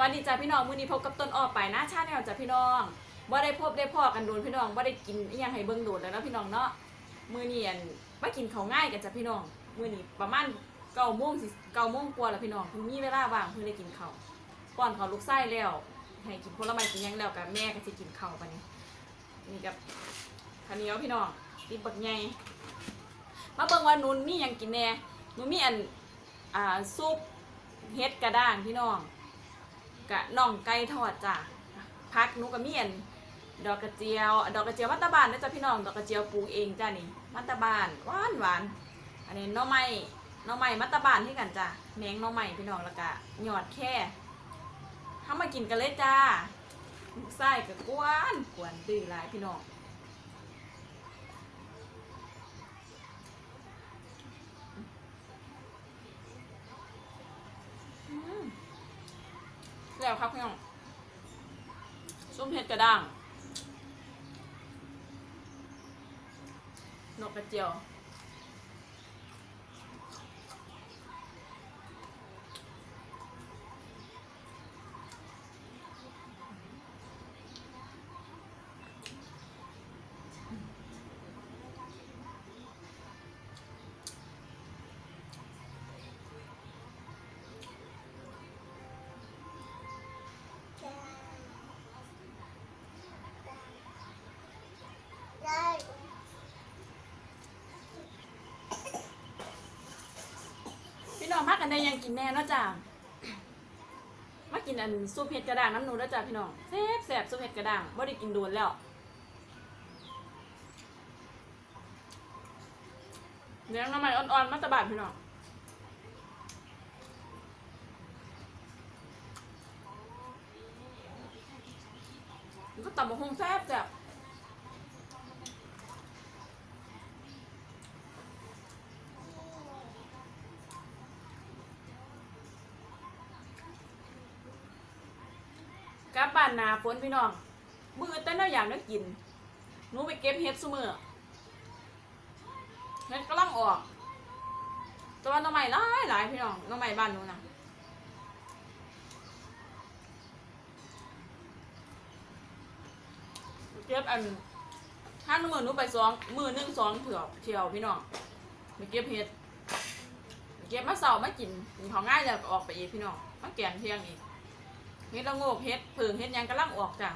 วัสดีจ้าพี่น้องมื้อนี้พบกับต้นอ้อไปนะชาแนลจ้าพี่น้องบ่าได้พบได้พอกันโดนพี่น้องบ่าได้กินอีหยังให้เบิ่งโดนแล้วนะพี่น้องเนาะมื้อนี้อันมากินเขาง่ายกันจ้าพี่น้องมื้อนี้ประมาณ9โมงสิ9โมงกว่าแล้วพี่น้องเพิ่งมีเวลาว่างเพิ่งได้กินเขาวป้อนเขาลูกไส้แล้วให้กินผลไม้กินยังแล้วกับแม่ก็สิกินเขาวปนี้นี่กับข้าวเหนียวพี่น้องติบบักใหญ่มาเบิ่งว่านุนมีหยังกินแหน่หนูมีอันอ่าซุปเฮ็ดกระด้างพี่น้อง กะน่องไก่ทอดจ้ะพักนุกระเมียน ดอกกระเจียว ดอกกระเจียวมัตตาบานนะจ๊ะพี่น้อง ดอกกระเจียวปลูกเองจ้ะนี่มัตตาบานหวานหวานอันนี้น้อไม้น้อไม้มัตตาบานที่กันจ้ะแมงน้อไม้พี่น้องแล้วกะหยอดแค่ทำมากินกันเลยจ้าลูกไส้กับกวนกวนดื้อหลายพี่น้อง แก้วครับพี่น้องส้มเห็ดกระด้างนกกระเจียว น้องมากันได้ยังกินแน่เนาะจ้ามากินอันซุปเห็ดกระด้างน้ำหนูแล้วจ้าพี่น้องแซ่บแซ่บซุปเห็ดกระด้างบ่ได้กินโดนแล้วเนื้อน้ำมันอ่อนๆมาตะบานพี่น้องก็ตำบะฮงแซ่บแซ่บบ บ้านนาฝนพี่น้องมือแต่ละอย่างได้กินหนูไปเก็บเห็ดซุมือเห็ดกำลังออกแตัวาน้องใหม่หลายหลายพี่น้องน้องใหม่บ้านหนูนะเก็บอันถ้าหนูมือหนูไปสองมือหนึ่งสองเผื่อเที่ยวพี่น้องไปเก็บเห็ดเก็บมาเสาร์มากินกินของง่ายเลยออกไปอีกพี่น้องมาแกงเที่ยงอีก เฮ็ดละโงกเฮ็ดผึ่งเฮ็ดหยังกระลังออกจ้ะ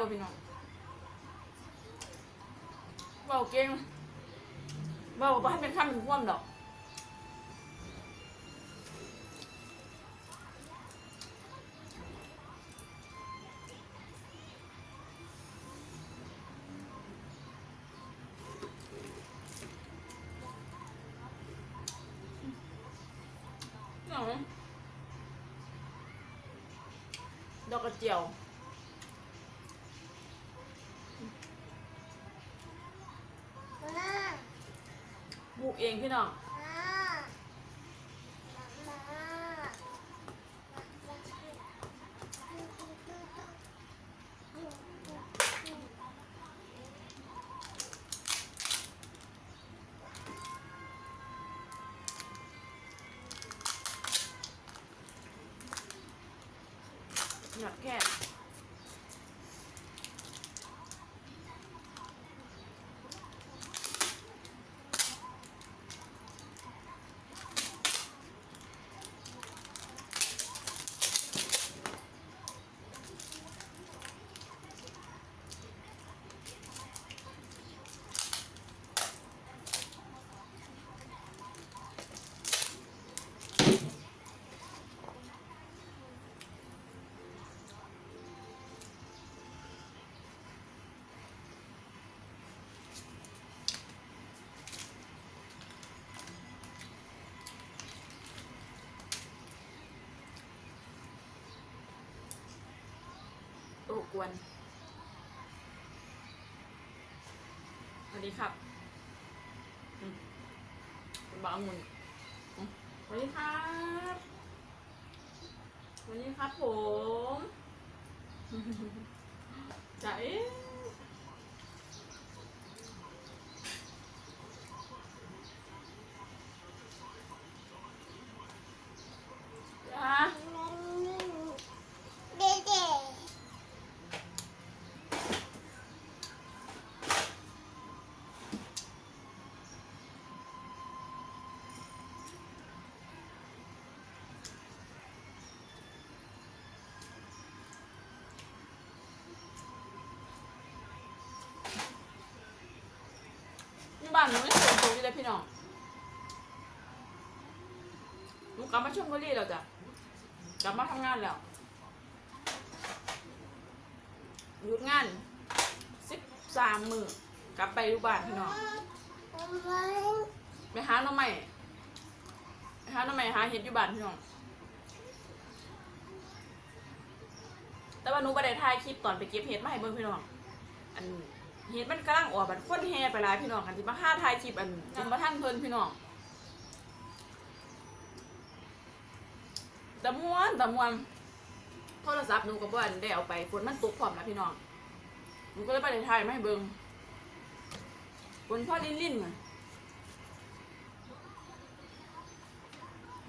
บ่พี่น้องเบาเก่งเบาบ่ให้เป็นคำเป็นความดอกเดอกกระเจียว เองพี่น้องหนักแค่ วน สวัสดีครับอืมคุณบางมุนสวัสดีครับสวัสดีครับผมจ๋าเอ๊ นี่บ้านหนูไม่ฝนตกอยู่เลยพี่น้องหนูกลับมาชลบุรีแล้วจ้ะกลับมาทำงานแล้วหยุดงานสิบสามมือกลับไปอยู่บ้านพี่น้องไปหาหน้องใหม่ไปหาหน้องใหม่หาเห็ดอยู่บ้านพี่น้องแต่ว่าหนูประเดี๋ถ่ายคลิปตอนไปเก็บเห็ดมาให้เบิ่งพี่น้องอัน เห็ดมันกำลังออกบัดคนแห่ไปหลายพี่น้องกันที่มาฆ่าถ่ายคลิปอันจนมาท่านเพิ่นพี่น้องตะม้วนตะม้วนโทรศัพท์หนูกับว่าได้เอาไปฝนมันตกพร้อมนะพี่น้องหนูก็เลยไปได้ถ่ายมาให้เบิ่งฝนพ่อลิ้นลิ้นๆน่ะ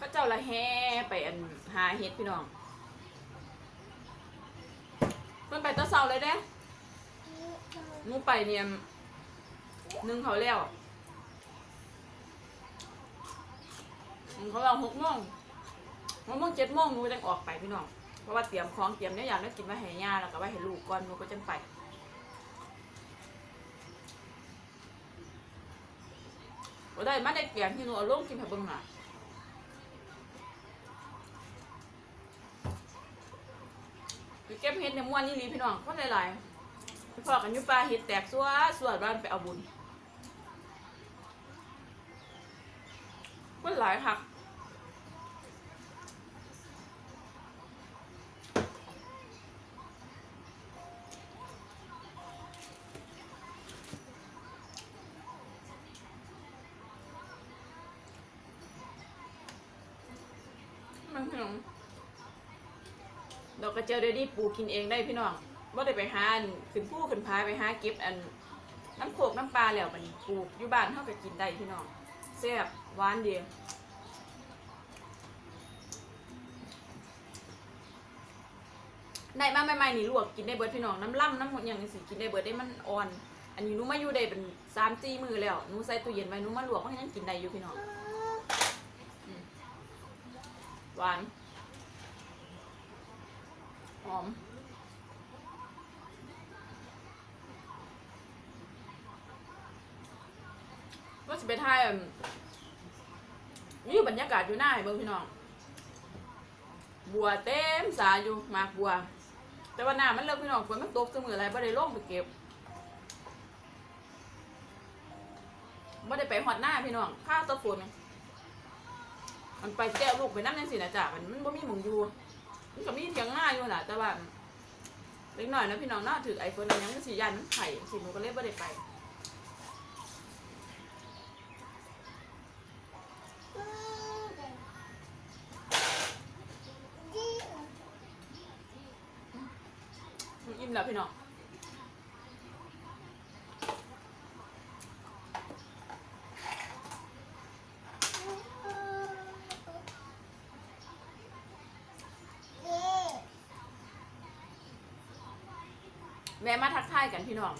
ก็เจ้าละแห่ไปอันหาเห็ดพี่น้องเพิ่นไปแตะเสาเลยเด้ หนูไปเนี่ยนึ่งเขาแล้วมึงเขาเราหกโมงหกโมงเจ็ดโมงหนูจะออกไปพี่น้อง เพราะว่าเตรียมของเตรียมเนี่ยอย่างนี้กินไว้ให้ย่าแล้วก็ไว้ให้ลูกก่อนหนูก็จังไปว่าได้มาได้เกียงที่หนูเอาลงกินให้เบิ่งน่ะเก็บเห็ดในม้วนนี่ลีพี่น้องคนหลายๆ พอกันยู่ป่าเห็ดแตกสัวสวดบ้านไปเอาบุญคนหลายคักมันพี่น้องดอกกระเจียวเดยวนี้ปลูกกินเองได้พี่น้อง ว่าได้ไปหาอันขึ้นผู้ขึ้นพายไปหาเก็บอันน้ำโขกน้ำปลาแล้วมันปลูกอยู่บ้านเท่ากับกินได้พี่น้องแซ่บหวานดีได้มาใหม่ๆนี่ลวกกินได้เบิดพี่น้องน้ำล่ำน้ำหมดอย่างนี้สิกินได้เบิดได้มันอ่อน อันนี้หนูมาอยู่ได้เป็นสามสี่มือแล้วหนูใส่ตู้เย็นไว้หนูมาลวกมันยังกินได้อยู่พี่น้องหวานหอม ก็จะไปถ่ายอืมนี่อยู่บรรยากาศอยู่หน้าให้เบิ่งพี่น้อง บัวเต็มสาอยู่หมากบัว แต่ว่าหน้ามันเลิกพี่น้องฝนมันตกเสมออะไรบ่ได้ลงไปเก็บบ่ได้ไปหอดหน้าพี่น้องข้าวตะฝนมันไปแก้วลูกไปน้ำยังสินะจ๊ะมันมันบ่มีหมองอยู่มันก็มีเถียงหน้าอยู่แหละแต่ว่าเล็กหน่อยนะพี่น้องน่าถือไอโฟนอะไรยังสียันมันไข่สิหนูก็เล่นไม่ได้ไปมันอิ่ม แล้วพี่น้องแวะมาทักทายกันพี่น้อง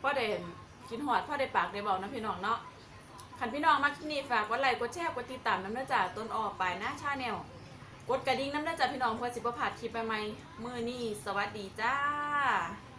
พ่อเด่นกินหอดพ่อได้ปากได้บอกนะพี่น้องเนาะขันพี่น้องมาที่นี่ฝากกดไลค์กดแชร์กดติดตามน้ำเนื้อจ่าต้นออกไปนะชาแนลกดกระดิ่งน้ำเนื้อจ่าพี่น้องเพื่อสิบประพลาดคลิปใหม่ๆมือนี่สวัสดีจ้า ค่ะ